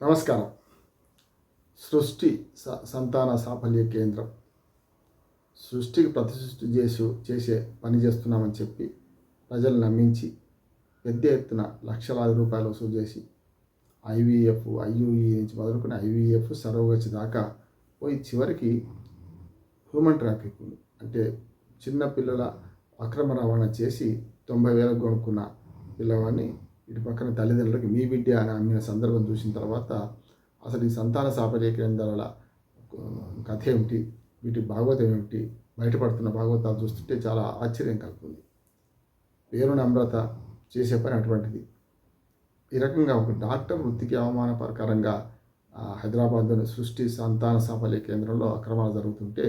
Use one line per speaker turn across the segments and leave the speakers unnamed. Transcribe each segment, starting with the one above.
నమస్కారం. సృష్టి స- సంతాన సాఫల్య కేంద్రం. సృష్టికి ప్రతిసృష్టి చేసి చేసే పని చేస్తున్నామని చెప్పి ప్రజలు నమ్మించి పెద్ద ఎత్తున లక్షలాది రూపాయలు వసూలు చేసి ఐవీఎఫ్ ఐయుఈ నుంచి మొదలుకొని ఐవీఎఫ్ సర్వగచ్చి దాకా పోయి చివరికి హ్యూమన్ ట్రాఫికింగ్ అంటే చిన్న పిల్లల అక్రమ రవాణా చేసి తొంభై వేలకు కొనుక్కున్న పిల్లవాడిని ఇటు పక్కన తల్లిదండ్రులకు మీ బిడ్డ అని అమ్మిన సందర్భం చూసిన తర్వాత అసలు ఈ సంతాన సాఫల్య కేంద్రాల కథ ఏమిటి? వీటి భాగవతం ఏమిటి? బయటపడుతున్న భాగవతాలు చూస్తుంటే చాలా ఆశ్చర్యం కలుగుతుంది. పేరు నమ్రత చేసే పని అటువంటిది. ఈ రకంగా ఒక డాక్టర్ వృత్తికి అవమానపరకరంగా ప్రకారంగా హైదరాబాద్లోని సృష్టి సంతాన సాఫల్య కేంద్రంలో అక్రమాలు జరుగుతుంటే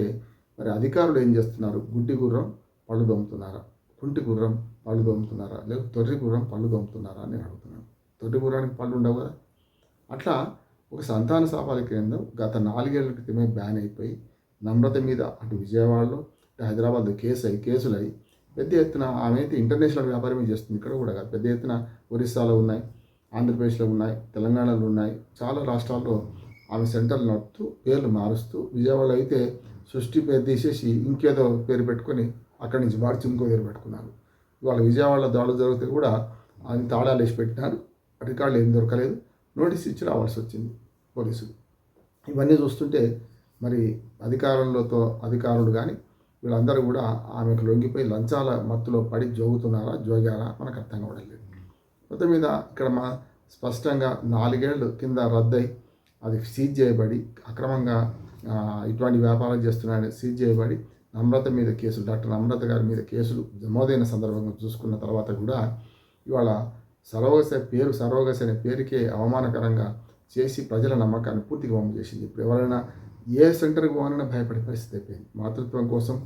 మరి అధికారులు ఏం చేస్తున్నారు? గుడ్డి గుర్రం పళ్ళు దొమ్ముతున్నారా కుంటి గుర్రం పళ్ళు దొమ్ముతున్నారా లేదా తొర్రి గుర్రం పళ్ళు దొమ్ముతున్నారా అని అడుగుతున్నాను తొర్రి గుర్రానికి పళ్ళు ఉండవు కదా? అట్లా ఒక సంతాన సాపాల కేంద్రం గత నాలుగేళ్ళ క్రితమే బ్యాన్ అయిపోయి నమ్రత మీద అటు విజయవాడలో అటు హైదరాబాద్లో కేసు అయ్యి కేసులు పెద్ద ఎత్తున ఆమె అయితే ఇంటర్నేషనల్ వ్యాపారమే చేస్తుంది. ఇక్కడ కూడా కాదు పెద్ద ఎత్తున ఒరిస్సాలో ఉన్నాయి ఆంధ్రప్రదేశ్లో ఉన్నాయి తెలంగాణలో ఉన్నాయి చాలా రాష్ట్రాల్లో ఆమె సెంటర్లు నడుపుతూ పేర్లు మారుస్తూ విజయవాడలో అయితే సృష్టి పేరు తీసేసి ఇంకేదో పేరు పెట్టుకొని అక్కడి నుంచి మార్చి ఇంకో పేరు పెట్టుకున్నారు. ఇవాళ విజయవాడలో దాడులు జరిగితే కూడా అది తాళాలు వేసి పెట్టినారు. రికార్డులు ఏం దొరకలేదు. నోటీస్ ఇచ్చి రావాల్సి వచ్చింది పోలీసులు. ఇవన్నీ చూస్తుంటే మరి అధికారంలోతో అధికారులు కానీ వీళ్ళందరూ కూడా ఆమెకు లొంగిపోయి లంచాల మత్తులో పడి జోగుతున్నారా జోగారా మనకు అర్థం కావడం మొత్తం మీద ఇక్కడ మా స్పష్టంగా నాలుగేళ్ళు కింద రద్దయి అది సీజ్ చేయబడి అక్రమంగా ఇటువంటి వ్యాపారం చేస్తున్నారని సీజ్ చేయబడి నమ్రత మీద కేసులు డాక్టర్ నమ్రత గారి మీద కేసులు నమోదైన సందర్భంగా చూసుకున్న తర్వాత కూడా ఇవాళ సరోగస పేరు సరోగస అనే పేరుకే అవమానకరంగా చేసి ప్రజల నమ్మకాన్ని పూర్తిగా వమ్ము చేసింది. ఇప్పుడు ఎవరైనా ఏ సెంటర్కి పోవాలన్నా భయపడే పరిస్థితి అయిపోయింది. మాతృత్వం కోసం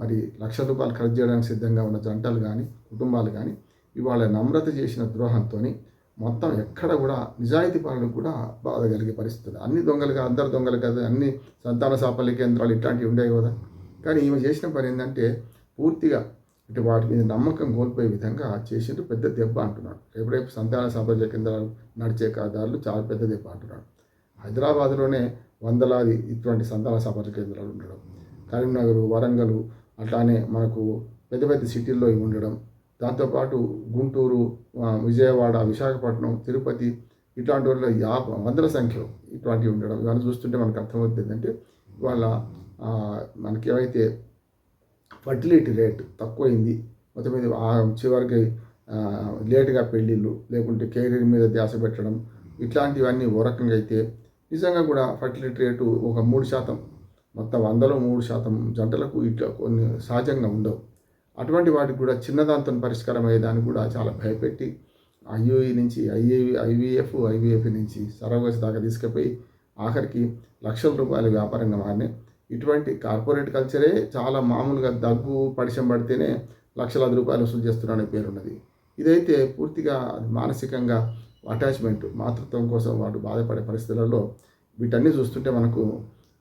మరి లక్ష రూపాయలు ఖర్చు చేయడానికి సిద్ధంగా ఉన్న జంటలు కానీ కుటుంబాలు కానీ ఇవాళ నమ్రత చేసిన ద్రోహంతో మొత్తం ఎక్కడ కూడా నిజాయితీ పనులకు కూడా బాధ కలిగే పరిస్థితులు. అన్ని దొంగలుగా అందరు దొంగలు కదా అన్ని సంతాన సాఫల్య కేంద్రాలు ఇట్లాంటివి ఉండేవి కదా. కానీ ఈమె చేసిన పని ఏంటంటే పూర్తిగా ఇటు వాటి మీద నమ్మకం కోల్పోయే విధంగా చేసిండు పెద్ద దెబ్బ అంటున్నాడు. రేపు రేపు సంతాన సాఫల్య కేంద్రాలు నడిచే కాదారులు చాలా పెద్ద దెబ్బ అంటున్నాడు. హైదరాబాద్లోనే వందలాది ఇటువంటి సంతాన సాఫల్య కేంద్రాలు ఉండడం కరీంనగర్ వరంగల్ అట్లానే మనకు పెద్ద పెద్ద సిటీల్లో ఇవి ఉండడం దాంతోపాటు గుంటూరు విజయవాడ విశాఖపట్నం తిరుపతి ఇట్లాంటి వాళ్ళు యాభై వందల సంఖ్యలో ఇటువంటివి ఉండడం. ఇవన్నీ చూస్తుంటే మనకు అర్థమవుతుంది ఏంటంటే వాళ్ళ మనకి ఏమైతే ఫర్టిలిటీ రేట్ తక్కువైంది మొత్తం మీద చివరికి లేటుగా పెళ్ళిళ్ళు లేకుంటే కెరీర్ మీద ధ్యాస పెట్టడం ఇట్లాంటివన్నీ ఓ రకంగా అయితే నిజంగా కూడా ఫర్టిలిటీ రేటు ఒక మూడు శాతం మొత్తం వందలో మూడు శాతం జంటలకు ఇట్లా కొన్ని సహజంగా ఉండవు. అటువంటి వాటికి కూడా చిన్నదాంతో పరిష్కారం అయ్యేదానికి కూడా చాలా భయపెట్టి ఐఓఈ నుంచి ఐఏవి ఐవీఎఫ్ ఐవీఎఫ్ నుంచి సరోగసి దాకా తీసుకుపోయి ఆఖరికి లక్షల రూపాయల వ్యాపారంగా మారినాయి. ఇటువంటి కార్పొరేట్ కల్చరే చాలా మామూలుగా దగ్గు పడిశం పడితేనే లక్షలాది రూపాయలు వసూలు చేస్తున్నాడని పేరున్నది. ఇదైతే పూర్తిగా మానసికంగా అటాచ్మెంట్ మాతృత్వం కోసం వాడు బాధపడే పరిస్థితులలో వీటన్నీ చూస్తుంటే మనకు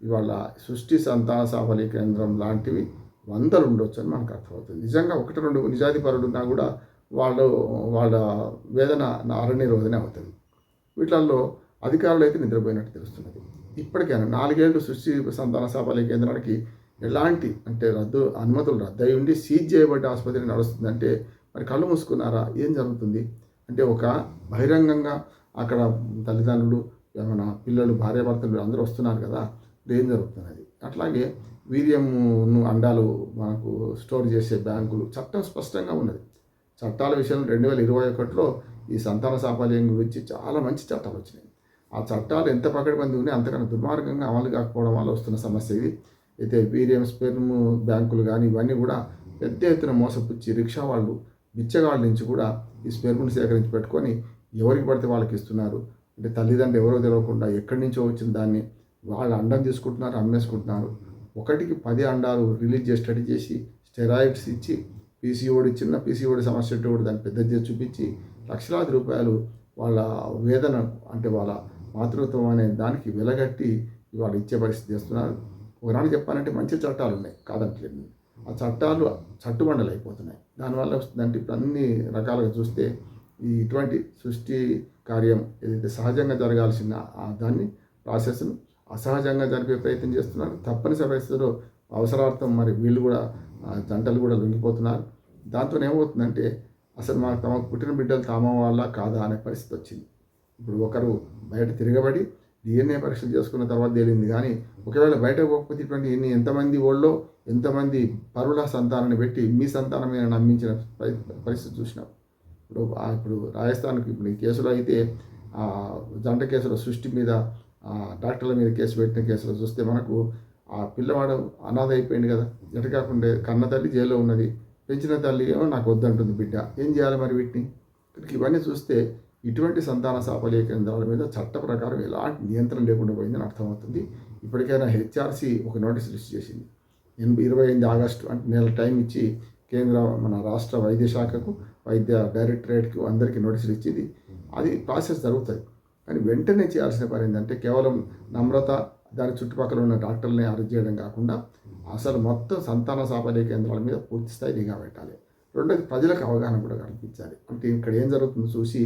ఇవాళ సృష్టి సంతాన కేంద్రం లాంటివి వందలు ఉండొచ్చు అని మనకు అర్థమవుతుంది. నిజంగా ఒకటి రెండు నిజాధిపరులు ఉన్నా కూడా వాళ్ళు వాళ్ళ వేదన అరణ్య రోజునే అవుతుంది. వీటిల్లో అధికారులు అయితే నిద్రపోయినట్టు తెలుస్తున్నది. ఇప్పటికైనా నాలుగేళ్ళు సృష్టి సంతాన సాఫల్య కేంద్రానికి ఎలాంటి అంటే రద్దు అనుమతులు రద్దు అయి ఉండి సీజ్ చేయబడ్డ ఆసుపత్రి నడుస్తుందంటే మరి కళ్ళు మూసుకున్నారా? ఏం జరుగుతుంది? అంటే ఒక బహిరంగంగా అక్కడ తల్లిదండ్రులు ఏమైనా పిల్లలు భార్యాభర్తలు అందరూ వస్తున్నారు కదా ఏం జరుగుతున్నది? అట్లాగే వీర్యంను అండాలు మనకు స్టోర్ చేసే బ్యాంకులు చట్టం స్పష్టంగా ఉన్నది. చట్టాల విషయంలో రెండు వేల ఇరవై ఒకటిలో ఈ సంతాన సాఫల్యం గురించి చాలా మంచి చట్టాలు వచ్చినాయి. ఆ చట్టాలు ఎంత పకడ్బందీ ఉన్నాయి అంతకన్నా దుర్మార్గంగా అమలు కాకపోవడం వల్ల వస్తున్న సమస్య ఇది. అయితే వీరియం స్పెర్మ్ బ్యాంకులు కానీ ఇవన్నీ కూడా పెద్ద ఎత్తున మోసపుచ్చి రిక్షా వాళ్ళు బిచ్చగాళ్ళ నుంచి కూడా ఈ స్పెర్మ్ని సేకరించి పెట్టుకొని ఎవరికి పడితే వాళ్ళకి ఇస్తున్నారు. అంటే తల్లిదండ్రులు ఎవరో తెలియకుండా ఎక్కడి నుంచో వచ్చిన దాన్ని వాళ్ళు అండం తీసుకుంటున్నారు అమ్మేసుకుంటున్నారు. ఒకటికి పది అండాలు రిలీజ్ చేసి స్టడీ చేసి స్టెరాయిడ్స్ ఇచ్చి పీసీఓడి చిన్న పీసీఓడి సమస్య కూడా దాన్ని పెద్ద చేసి చూపించి లక్షలాది రూపాయలు వాళ్ళ వేదన అంటే వాళ్ళ మాతృత్వం అనే దానికి వెలగట్టి ఇవాళ ఇచ్చే పరిస్థితి చేస్తున్నారు. ఒకనాడు చెప్పాలంటే మంచి చట్టాలు ఉన్నాయి. కాదంటలేదు ఆ చట్టాలు చట్టుబండలు అయిపోతున్నాయి దానివల్ల వస్తుందంటే ఇప్పుడు అన్ని రకాలుగా చూస్తే ఈ ఇటువంటి సృష్టి కార్యం ఏదైతే సహజంగా జరగాల్సిన దాన్ని ప్రాసెస్ను అసహజంగా జరిపే ప్రయత్నం చేస్తున్నారు. తప్పనిసరి పరిస్థితుల్లో అవసరార్థం మరి వీళ్ళు కూడా జంటలు కూడా లొంగిపోతున్నారు. దాంతో ఏమవుతుందంటే అసలు మా తమకు పుట్టిన బిడ్డలు తామ వాళ్ళ కాదా అనే పరిస్థితి వచ్చింది. ఇప్పుడు ఒకరు బయట తిరగబడి డిఎన్ఏ పరీక్షలు చేసుకున్న తర్వాత తేలింది. కానీ ఒకవేళ బయట పోకపోతే ఇటువంటి ఎన్ని ఎంతమంది ఓళ్ళో ఎంతమంది పరుల సంతానాన్ని పెట్టి మీ సంతానమే నమ్మించిన పరిస్థితి చూసినాం. ఇప్పుడు ఇప్పుడు రాజస్థాన్కి ఇప్పుడు ఈ కేసులో అయితే జంట కేసుల సృష్టి మీద డాక్టర్ల మీద కేసు పెట్టిన కేసులో చూస్తే మనకు ఆ పిల్లవాడు అనాథ అయిపోయింది కదా. ఎట కాకుండా కన్న తల్లి జైల్లో ఉన్నది. పెంచిన తల్లి ఏమో నాకు వద్దంటుంది బిడ్డ. ఏం చేయాలి మరి వీటిని? ఇక్కడికి ఇవన్నీ చూస్తే ఇటువంటి సంతాన సాఫల్య కేంద్రాల మీద చట్ట ప్రకారం ఎలాంటి నియంత్రణ లేకుండా పోయిందని అర్థమవుతుంది. ఇప్పటికైనా హెచ్ఆర్సీ ఒక నోటీస్ రిలీజ్ చేసింది. ఎనభై ఇరవై ఎనిమిది ఆగస్టు అంటే నెల టైం ఇచ్చి కేంద్ర మన రాష్ట్ర వైద్య శాఖకు వైద్య డైరెక్టరేట్కి అందరికీ నోటీసులు ఇచ్చింది. అది ప్రాసెస్ జరుగుతుంది కానీ వెంటనే చేయాల్సిన పని ఏంటంటే కేవలం నమ్రత దాని చుట్టుపక్కల ఉన్న డాక్టర్లని అరెస్ట్ చేయడం కాకుండా అసలు మొత్తం సంతాన సాపల్య కేంద్రాల మీద పూర్తి స్థాయి నిఘా పెట్టాలి. రెండోది ప్రజలకు అవగాహన కూడా కల్పించాలి. అంటే ఇక్కడ ఏం జరుగుతుందో చూసి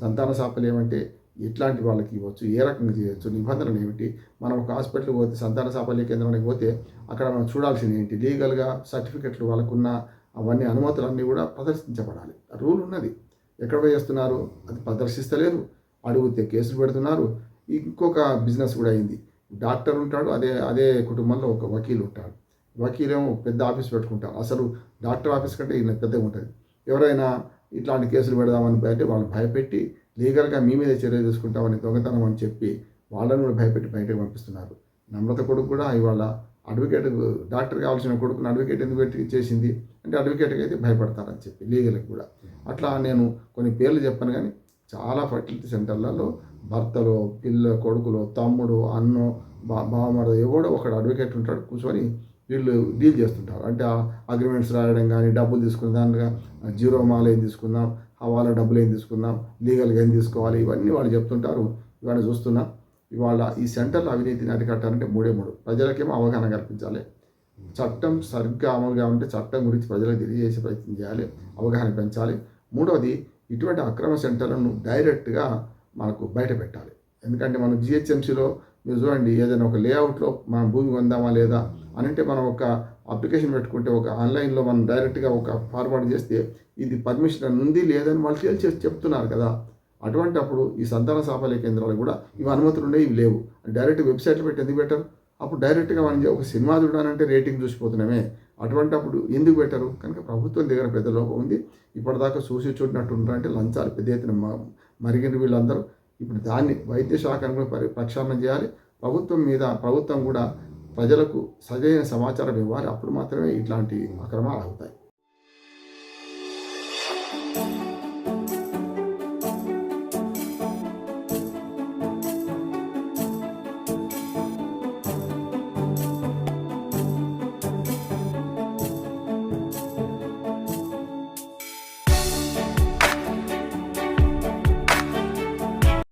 సంతాన సాఫల్యం అంటే ఎట్లాంటి వాళ్ళకి ఇవ్వచ్చు ఏ రకంగా చేయొచ్చు నిబంధనలు ఏమిటి? మనం ఒక హాస్పిటల్కి పోతే సంతాన సాఫల్య కేంద్రానికి పోతే అక్కడ మనం చూడాల్సింది ఏంటి? లీగల్గా సర్టిఫికెట్లు వాళ్ళకున్న అవన్నీ అనుమతులు అన్నీ కూడా ప్రదర్శించబడాలి. రూల్ ఉన్నది. ఎక్కడ పోయి చేస్తున్నారు? అది ప్రదర్శిస్తలేరు అడిగితే కేసులు పెడుతున్నారు. ఇంకొక బిజినెస్ కూడా అయింది. డాక్టర్ ఉంటాడు అదే అదే కుటుంబంలో ఒక వకీల్ ఉంటాడు. వకీలేమో పెద్ద ఆఫీస్ పెట్టుకుంటారు. అసలు డాక్టర్ ఆఫీస్ కంటే ఈయన పెద్దగా ఉంటుంది. ఎవరైనా ఇట్లాంటి కేసులు పెడదామని అంటే వాళ్ళు భయపెట్టి లీగల్గా మీ మీద చర్య తీసుకుంటామని దొంగతనం అని చెప్పి వాళ్ళని కూడా భయపెట్టి బయటకు పంపిస్తున్నారు. నమ్రత కొడుకు కూడా ఇవాళ అడ్వకేట్ డాక్టర్ కావాల్సిన కొడుకుని అడ్వకేట్ ఎందుకు పెట్టి చేసింది? అంటే అడ్వకేట్కి అయితే భయపడతారని చెప్పి లీగల్కి కూడా. అట్లా నేను కొన్ని పేర్లు చెప్పాను కానీ చాలా ఫర్టిలిటీ సెంటర్లలో భర్తలో పిల్ల కొడుకులో తమ్ముడు అన్నో బా బావమరదో ఎవడో ఒకడు అడ్వకేట్ ఉంటాడు కూర్చొని వీళ్ళు డీల్ చేస్తుంటారు. అంటే అగ్రిమెంట్స్ రాయడం కానీ డబ్బులు తీసుకున్న జీరో మాల్ ఏం తీసుకుందాం హవాలా డబ్బులు ఏం తీసుకుందాం లీగల్గా ఏం తీసుకోవాలి ఇవన్నీ వాళ్ళు చెప్తుంటారు. ఇవన్నీ చూస్తున్నాం ఇవాళ ఈ సెంటర్లో అవినీతిని అరికట్టాలంటే మూడే మూడు. ప్రజలకేమో అవగాహన కల్పించాలి. చట్టం సరిగ్గా అమలుగా ఉంటే చట్టం గురించి ప్రజలకు తెలియజేసే ప్రయత్నం చేయాలి అవగాహన పెంచాలి. మూడవది ఇటువంటి అక్రమ సెంటర్లను డైరెక్ట్గా మనకు బయట పెట్టాలి. ఎందుకంటే మనం జిహెచ్ఎంసీలో మీరు చూడండి ఏదైనా ఒక లేఅవుట్లో మనం భూమి కొందామా లేదా అని అంటే మనం ఒక అప్లికేషన్ పెట్టుకుంటే ఒక ఆన్లైన్లో మనం డైరెక్ట్గా ఒక ఫార్వర్డ్ చేస్తే ఇది పర్మిషన్ ఉంది లేదని వాళ్ళు తేల్చేసి చెప్తున్నారు కదా. అటువంటి అప్పుడు ఈ సంతాన సాఫల్య కేంద్రాలు కూడా ఇవి అనుమతులు ఉండే ఇవి లేవు. డైరెక్ట్ వెబ్సైట్లో పెట్టి ఎందుకు పెట్టరు? అప్పుడు డైరెక్ట్గా మనం ఒక సినిమా చూడాలంటే రేటింగ్ చూసిపోతున్నామే. అటువంటి అప్పుడు ఎందుకు పెట్టరు? కనుక ప్రభుత్వం దగ్గర పెద్ద లోపం ఉంది. ఇప్పటిదాకా చూసి చూడినట్టు ఉంటారంటే లంచాలు పెద్ద ఎత్తున మరిగిన వీళ్ళందరూ ఇప్పుడు దాన్ని వైద్య శాఖను కూడా పరి ప్రక్షాళన చేయాలి. ప్రభుత్వం మీద ప్రభుత్వం కూడా ప్రజలకు సరైన సమాచారం ఇవ్వాలి. అప్పుడు మాత్రమే ఇట్లాంటి అక్రమాలు అవుతాయి.